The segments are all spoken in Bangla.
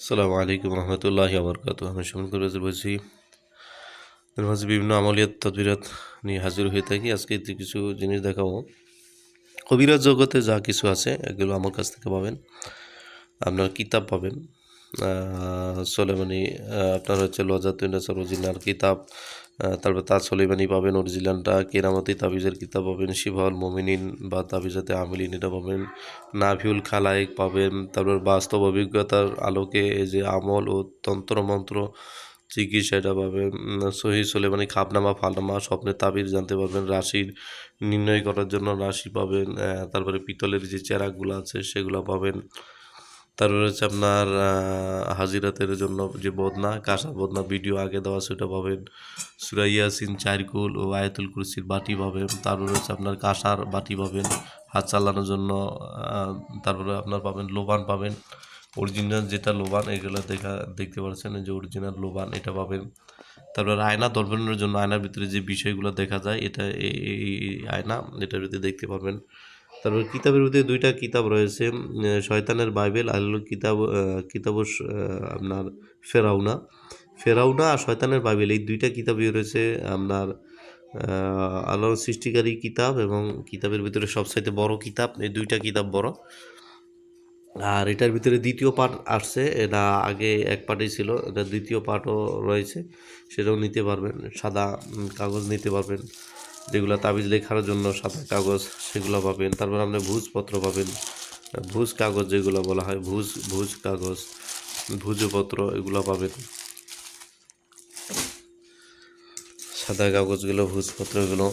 আসসালামু আলাইকুম রহমতুল্লাহ আবরকাত আমি সুমন কবিরাজ বলছি মাঝে বিভিন্ন আমলিয়াত, তদবিরাত নিয়ে হাজির হয়ে থাকি। আজকে কিছু জিনিস দেখাবো। কবিরাজ জগতে যা কিছু আছে, এগুলো আমার কাছ থেকে পাবেন। আপনার কিতাব পাবেন। সোলেমানি আপনার হচ্ছে লজাতুন্নাস অরিজিনাল কিতাব। তারপর তাজ সোলেমানি পাবেন অরিজিনালটা কেরামতি তাবিজের কিতাব পাবেন শিভাউল মোমিনিন বা তাবিজাতে আমিলিন এটা পাবেন, নাভিউল খালায়েক পাবেন, তারপর বাস্তব অভিজ্ঞতার আলোকে এই যে আমল ও তন্ত্রমন্ত্র চিকিৎসা এটা পাবেন সহি সোলেমানি খাবনামা ফালনামা, স্বপ্নের তাবির জানতে পারবেন, রাশির নির্ণয় করার জন্য রাশি পাবেন তারপরে পিতলের যে চেরাকগুলো আছে সেগুলো পাবেন তারপরে হচ্ছে আপনার হাজিরাতের জন্য যে বদনা, কাঁসা বদনা ভিডিও আগে দেওয়া সেটা পাবেন সুরাইয়াসিন চারকুল ও আয়াতুল কুরসির বাটি পাবেন। তারপরে হচ্ছে আপনার কাঁসার বাটি পাবেন, হাত চালানোর জন্য তারপরে আপনার পাবেন লোবান পাবেন। অরিজিনাল যেটা লোবান, এগুলো দেখা, দেখতে পাচ্ছেন যে অরিজিনাল লোবান, এটা পাবেন। তারপর আয়না দর্পণের জন্য, আয়নার ভিতরে যে বিষয়গুলো দেখা যায়, এটা এই আয়না, এটার ভিতরে দেখতে পারবেন। তারপর কিতাবের ভিতরে দুইটা কিতাব রয়েছে শয়তানের বাইবেল আর কিতাব কিতাব আপনার ফেরাউনা। ফেরাউনা আর শয়তানের বাইবেল, এই দুইটা কিতাবই রয়েছে আপনার আল্লাহর সৃষ্টিকারী কিতাব এবং কিতাবের ভিতরে সবচাইতে বড় কিতাব, এই দুইটা কিতাব বড়। আর এটার ভিতরে দ্বিতীয় পার্ট আসছে, এটা আগে এক পার্টই ছিল, এটা দ্বিতীয় পার্টও রয়েছে, সেটাও নিতে পারবেন, সাদা কাগজ নিতে পারবেন। যেগুলো তাবিজ লেখার জন্য সাদা কাগজ সেগুলো পাবেন। তারপর আপনি ভুজপত্র পাবেন। ভুজ কাগজ যেগুলো বলা হয়, ভুজ ভুজ কাগজ, ভুজপত্র এগুলো পাবেন। সাদা কাগজগুলো, ভুজপত্রগুলো।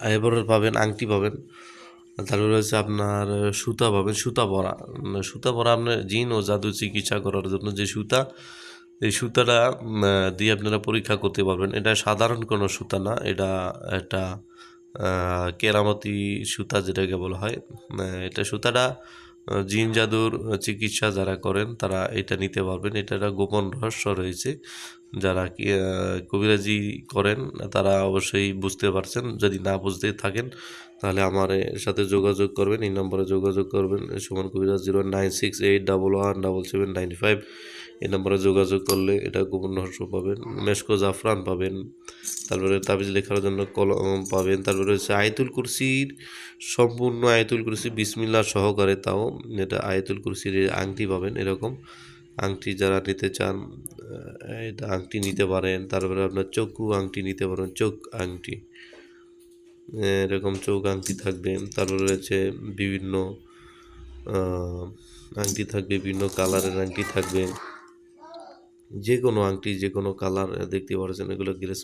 এবারে পাবেন, আংটি পাবেন। তারপরে হচ্ছে আপনার সুতা পাবেন, সুতা পরা। সুতা পরা আপনার জিন ও জাদু চিকিৎসা করার জন্য যে সুতা এই সুতাটা দিয়ে আপনারা পরীক্ষা করতে পারবেন। এটা সাধারণ কোনো সুতা না, এটা একটা কেরামতি সুতা যেটাকে বলা হয়। এটা সুতাটা জিন জাদুর চিকিৎসা যারা করেন তারা এটা নিতে পারবেন। এটা একটা গোপন রহস্য রয়েছে। যারা কবিরাজি করেন, তারা অবশ্যই বুঝতে পারছেন। যদি না বুঝতে থাকেন, তাহলে আমার সাথে যোগাযোগ করবেন, এই নম্বরে যোগাযোগ করবেন, Suman Kabiraj zero nine six eight double one double seven nine five. এই নম্বরে যোগাযোগ করলে এটা গোপন রহস্য পাবেন, মেশকো জাফরান পাবেন, তারপরে তাবিজ লেখার জন্য কলম পাবেন, তারপরে হচ্ছে আয়তুল কুরসির সম্পূর্ণ আয়তুল কুরসি বিসমিল্লা সহকারে তাও এটা আয়তুল কুরসির আংটি পাবেন, এরকম। আংটি যারা নিতে চান আংটি নিতে পারেন। তারপরে আপনার চকু আংটি নিতে পারেন, চোখ আংটি। এরকম চোখ আংটি থাকবে। তারপরে রয়েছে বিভিন্ন আংটি থাকবে, বিভিন্ন কালারের আংটি থাকবে। যে কোনো আংটি যে কোনো কালার দেখতে পাচ্ছেন এগুলো গ্রেস